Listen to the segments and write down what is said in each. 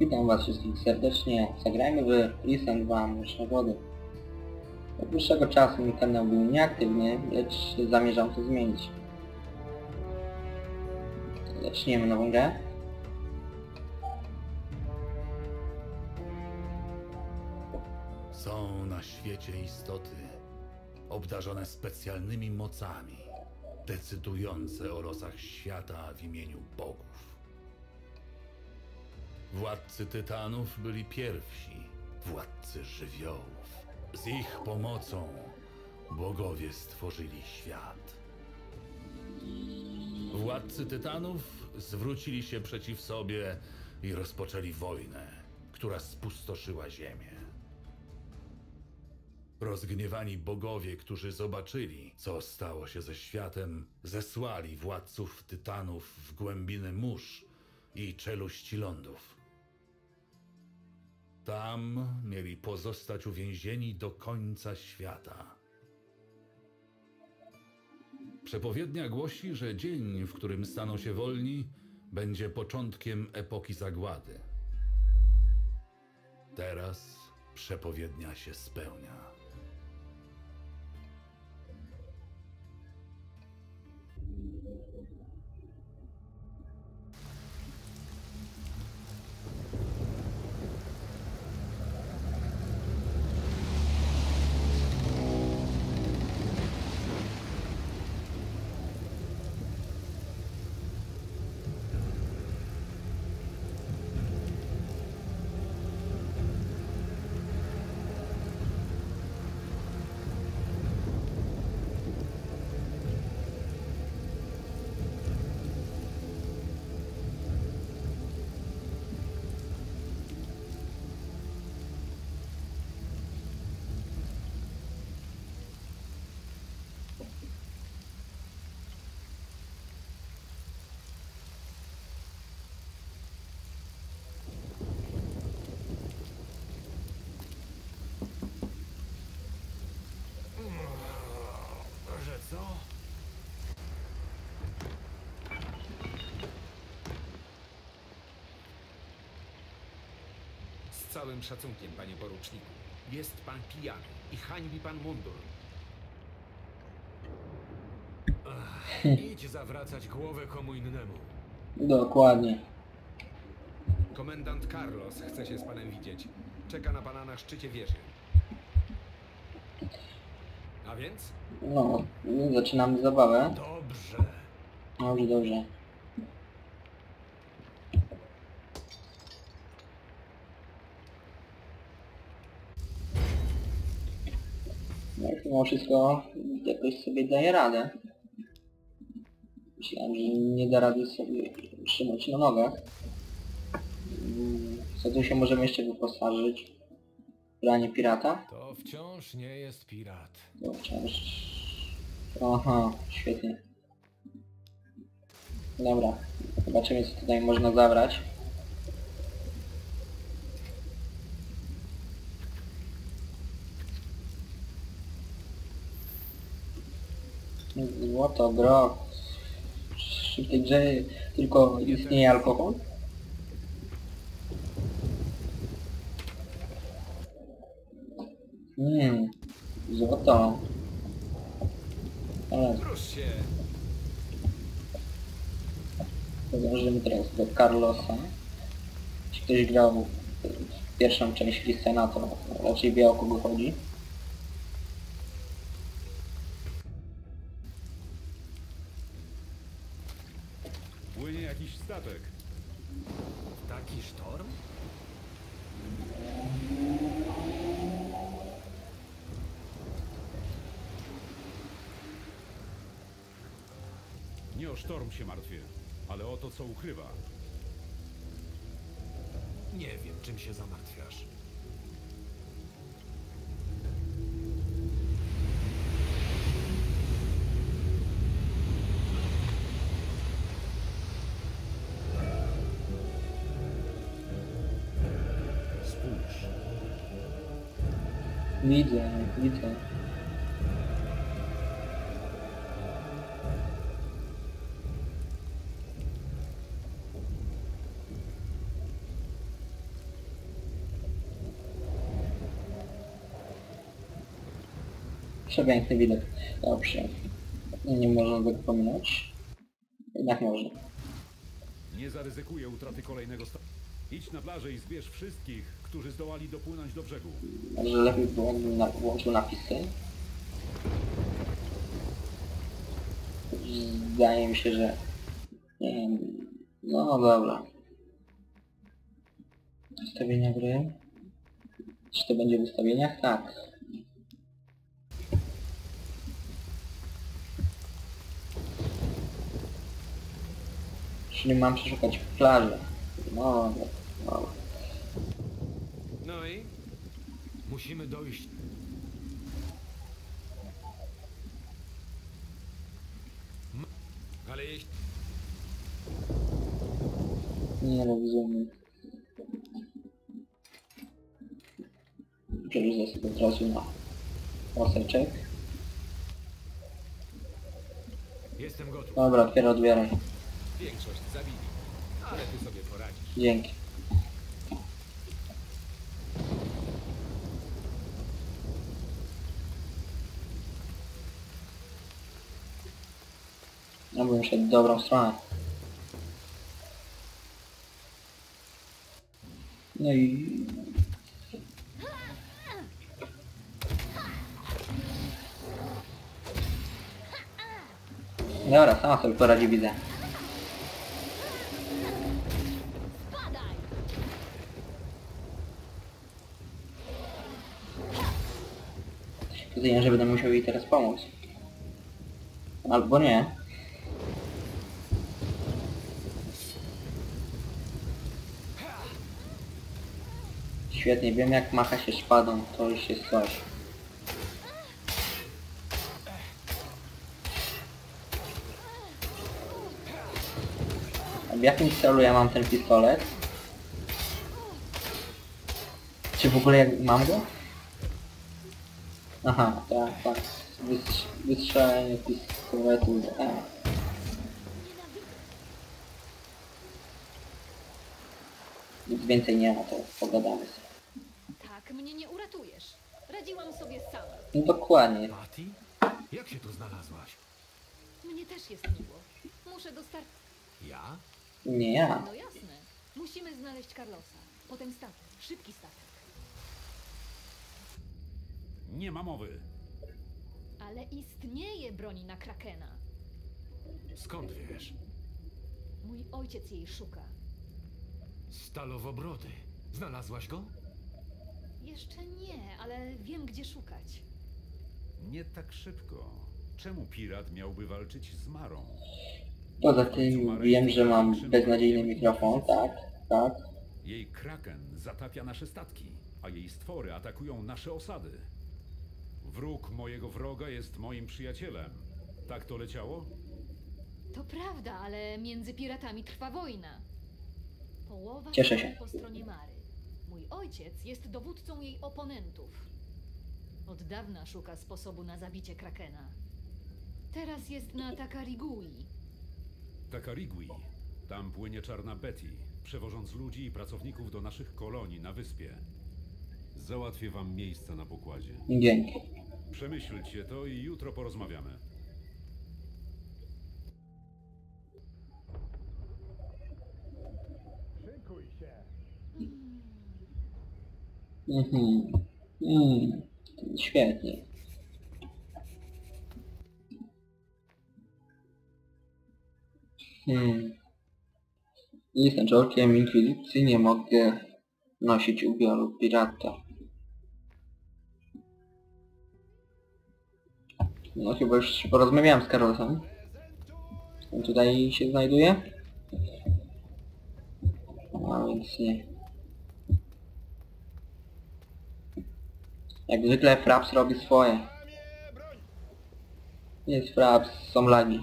Witam was wszystkich serdecznie. Zagrajmy w Risen 2 Mroczne Wody. Od dłuższego czasu mój kanał był nieaktywny, lecz zamierzam to zmienić. Zaczniemy nową grę. Są na świecie istoty obdarzone specjalnymi mocami, decydujące o losach świata w imieniu bogów. Władcy tytanów byli pierwsi, władcy żywiołów. Z ich pomocą bogowie stworzyli świat. Władcy tytanów zwrócili się przeciw sobie i rozpoczęli wojnę, która spustoszyła ziemię. Rozgniewani bogowie, którzy zobaczyli, co stało się ze światem, zesłali władców tytanów w głębiny mórz i czeluści lądów. Tam mieli pozostać uwięzieni do końca świata. Przepowiednia głosi, że dzień, w którym staną się wolni, będzie początkiem epoki zagłady. Teraz przepowiednia się spełnia. Co? Z całym szacunkiem, panie poruczniku. Jest pan pijany i hańbi pan mundur. Ach, idź zawracać głowę komu innemu. Dokładnie. Komendant Carlos chce się z panem widzieć. Czeka na pana na szczycie wieży. A więc? No, zaczynamy zabawę. Dobrze. Dobrze, dobrze. No i mimo wszystko jakoś sobie daje radę. Myślałem, że nie da rady sobie trzymać na nogach. Co tu się możemy jeszcze wyposażyć? Branie pirata? To wciąż nie jest pirat. To wciąż... Aha, świetnie. Dobra, zobaczymy co tutaj można zabrać. Złoto, gro. Czy w tej grze tylko istnieje alkohol? Mmm, złoto. Ale. Podążymy teraz do Carlosa. Jeśli ktoś grał w pierwszą część Listena, to raczej wie o kogo chodzi. Płynie jakiś statek. Taki sztorm? Nie o sztorm się martwię, ale o to, co ukrywa. Nie wiem, czym się zamartwiasz. Spójrz, Widzę, widzę. Przepiękny widok. Dobrze. Nie można tego pominąć. Jednak można. Nie zaryzykuję utraty kolejnego sta... Idź na plażę i zbierz wszystkich, którzy zdołali dopłynąć do brzegu. Może lepiej byłbym na, włączył napisy. Zdaje mi się, że... Nie wiem. No dobra. Ustawienia gry. Czy to będzie w ustawieniach? Tak. Czyli mam przeszukać plażę. No, dobra, dobra. No i? Musimy dojść. Ale jeśli... Nie rozumiem. Przeczytam sobie od razu na paseczek. Jestem gotów. Dobra, dopiero odbieraj. Większość zabili. Ale ty sobie poradzisz. Dzięki. Ja bym szedł w dobrą stronę. No i... Dobra, sama sobie poradzi widzę. Tutaj, że będę musiał jej teraz pomóc. Albo nie. Świetnie, wiem jak macha się szpadą, to już jest coś. W jakim celu ja mam ten pistolet? Czy w ogóle mam go? Aha, tak, tak. Wystrz wystrzelenie pistoletu. A. Nic więcej nie ma, to pogadamy sobie. Tak mnie nie uratujesz. Radziłam sobie sama. No dokładnie. Patty? Jak się tu znalazłaś? Mnie też jest miło. Muszę dostarczyć... Ja? Nie ja. No jasne. Musimy znaleźć Carlosa. Potem statek. Szybki statek. Nie ma mowy. Ale istnieje broni na Krakena. Skąd wiesz? Mój ojciec jej szuka. Stalowobrody. Znalazłaś go? Jeszcze nie, ale wiem gdzie szukać. Nie tak szybko. Czemu pirat miałby walczyć z Marą? Poza tym wiem, że mam beznadziejny mikrofon, tak, tak. Jej kraken zatapia nasze statki, a jej stwory atakują nasze osady. Wróg mojego wroga jest moim przyjacielem. Tak to leciało? To prawda, ale między piratami trwa wojna. Połowa Cieszę się. po stronie Mary. Mój ojciec jest dowódcą jej oponentów. Od dawna szuka sposobu na zabicie Krakena. Teraz jest na Takarigui. Takarigui. Tam płynie czarna Betty, przewożąc ludzi i pracowników do naszych kolonii na wyspie. Załatwię wam miejsce na pokładzie. Dzięki. Przemyślcie to i jutro porozmawiamy. Mhm. Mm. Świetnie. Hmm. Jestem członkiem Inkwizycji, nie mogę nosić ubioru pirata. No chyba już porozmawiałem z Karolem. On tutaj się znajduje? A więc nie. Jak zwykle Fraps robi swoje. Jest Fraps, są lagi.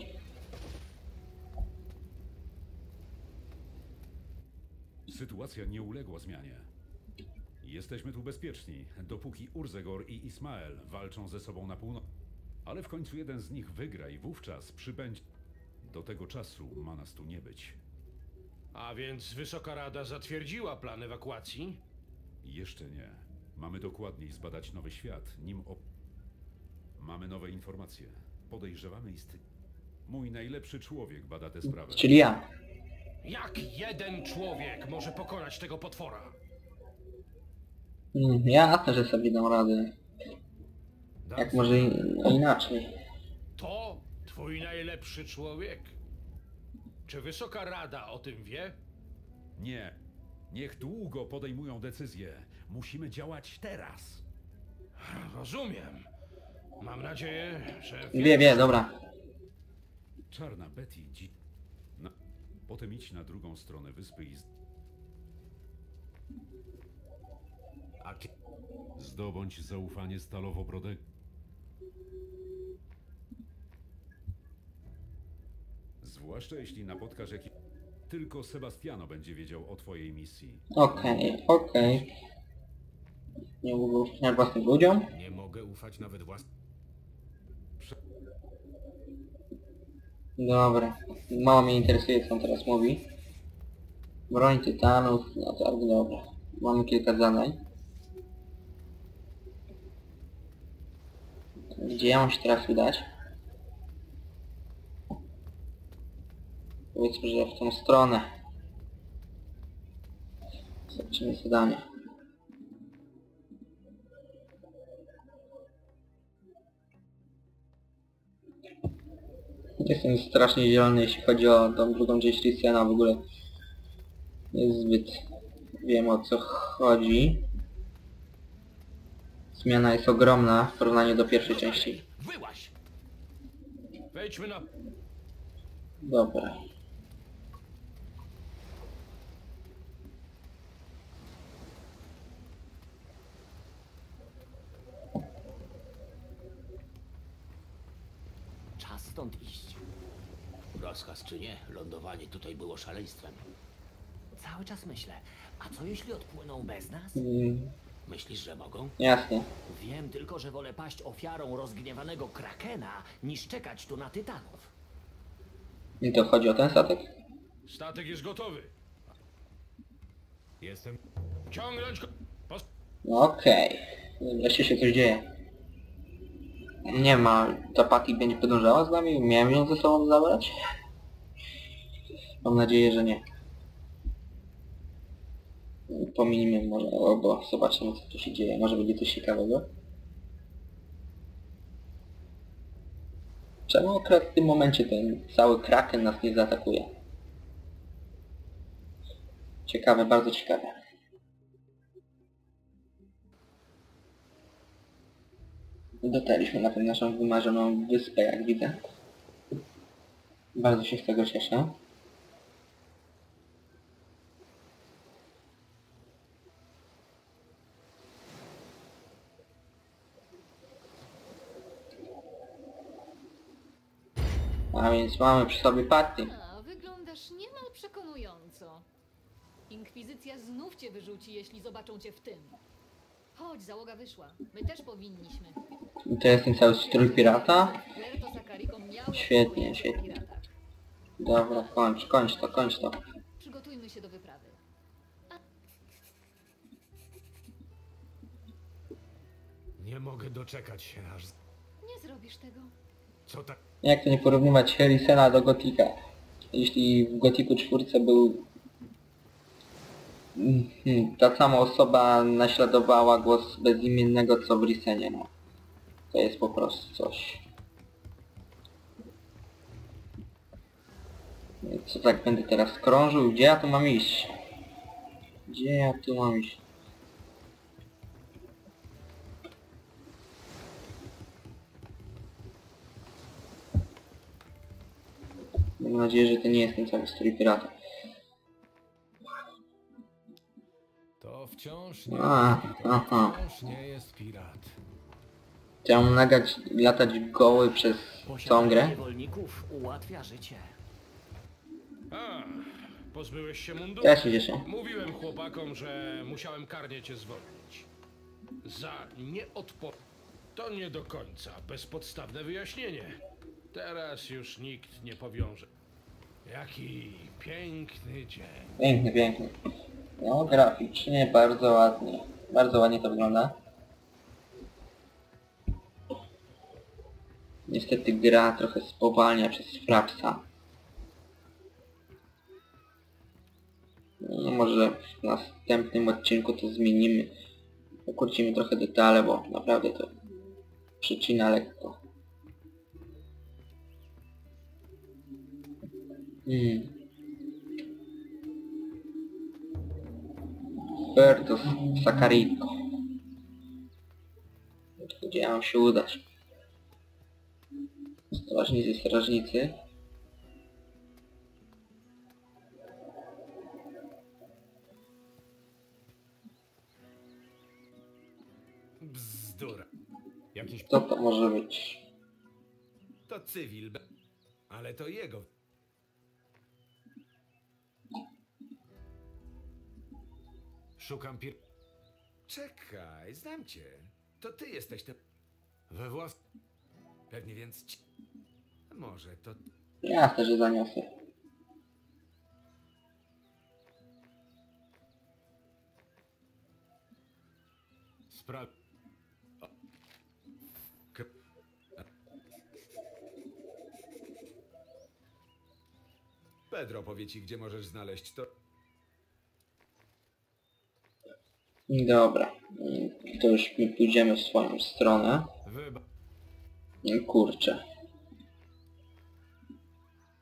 Sytuacja nie uległa zmianie. Jesteśmy tu bezpieczni, dopóki Urzegor i Ismael walczą ze sobą na północ. Ale w końcu jeden z nich wygra i wówczas przybędzie. Do tego czasu ma nas tu nie być. A więc Wysoka Rada zatwierdziła plan ewakuacji? Jeszcze nie. Mamy dokładniej zbadać nowy świat, nim op... Mamy nowe informacje. Podejrzewamy ist... Mój najlepszy człowiek bada tę sprawę. Czyli ja. Jak jeden człowiek może pokonać tego potwora? Mm, Jasne, że sobie dam radę. Jak może in- inaczej. To twój najlepszy człowiek? Czy Wysoka Rada o tym wie? Nie. Niech długo podejmują decyzje. Musimy działać teraz. Rozumiem. Mam nadzieję, że... Wie, wie, dobra. Czarna Betty dzi... Na... Potem idź na drugą stronę wyspy i... Zdobądź zaufanie Stalowobrodego. Zwłaszcza jeśli napotkasz jakiś... Tylko Sebastiano będzie wiedział o twojej misji. Okej, okej. Nie mógł ufać własnym ludziom. Nie mogę ufać nawet własnym. Dobra. Mało mnie interesuje, co on teraz mówi. Broń tytanów, no tak, dobra. Mamy kilka zadań. Gdzie ja mam się teraz udać? Powiedzmy, że w tą stronę. Zobaczymy zadanie. Jestem strasznie zielony, jeśli chodzi o tą drugą część Christiana, w ogóle niezbyt wiem o co chodzi. Zmiana jest ogromna w porównaniu do pierwszej części. Dobra. Czas stąd iść. Rozkaz czy nie, lądowanie tutaj było szaleństwem. Cały czas myślę, a co jeśli odpłyną bez nas? Mm, Myślisz, że mogą? jasne. Wiem tylko, że wolę paść ofiarą rozgniewanego krakena, niż czekać tu na tytanów. I to chodzi o ten statek? Statek jest gotowy. Jestem... Ciągnąć Okej. Wreszcie się coś dzieje. Nie ma. Ta Patty będzie podążała z nami? Miałem ją ze sobą zabrać? Mam nadzieję, że nie. Pominimy może, albo zobaczymy co tu się dzieje. Może będzie coś ciekawego. Czemu akurat w tym momencie ten cały kraken nas nie zaatakuje? Ciekawe, bardzo ciekawe. Dotarliśmy na tę naszą wymarzoną wyspę, jak widzę. Bardzo się z tego cieszę. A więc mamy przy sobie party. A, wyglądasz niemal przekonująco. Inkwizycja znów cię wyrzuci, jeśli zobaczą cię w tym. Chodź, załoga wyszła. My też powinniśmy. I to jest ten cały strój pirata. Świetnie, świetnie. Dobra, kończ, kończ to, kończ to. Przygotujmy się do wyprawy. Nie mogę doczekać się aż... Nie zrobisz tego. Co tak... Jak to nie porównywać Herisena do Gotika? Jeśli w Gotiku czwórce był... Mhm, Ta sama osoba naśladowała głos bezimiennego co w Risenie, no. To jest po prostu coś. Co tak będę teraz krążył? Gdzie ja tu mam iść? Gdzie ja tu mam iść? Mam nadzieję, że to nie jest ten cały strój pirata. To wciąż nie A, aha. Wciąż nie jest pirat. Chciałem nagać, latać goły przez całą grę. niewolników ułatwia życie. A, pozbyłeś się munduru? Ja się cieszę. Mówiłem chłopakom, że musiałem karnie cię zwolnić. Za nieodpo... To nie do końca bezpodstawne wyjaśnienie. Teraz już nikt nie powiąże. Jaki piękny dzień. Piękny, piękny. No, graficznie bardzo ładnie. Bardzo ładnie to wygląda. Niestety gra trochę spowalnia przez Frapsa. No może w następnym odcinku to zmienimy. Ukrócimy trochę detale, bo naprawdę to przycina lekko. Hmm. Bertus Sakariko. Gdzie mam się udać? Strażnicy, strażnicy. Bzdura. Jakiś Co to może być? to cywil, ale to jego. Szukam pir... Czekaj, znam cię. To ty jesteś ten... We włas... Pewnie więc ci... Może to... Jasne, że zaniosę. Spra... O. K... Pedro powie ci, gdzie możesz znaleźć to... Dobra. To już my pójdziemy w swoją stronę. Kurczę.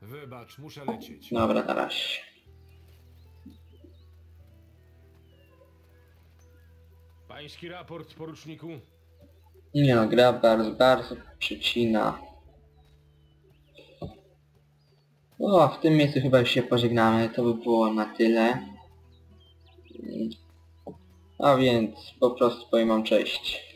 Wybacz, muszę lecieć. Dobra, na razie. Pański raport, poruczniku. Nie no, gra bardzo, bardzo przycina. O, w tym miejscu chyba już się pożegnamy. To by było na tyle. A więc po prostu powiem wam cześć.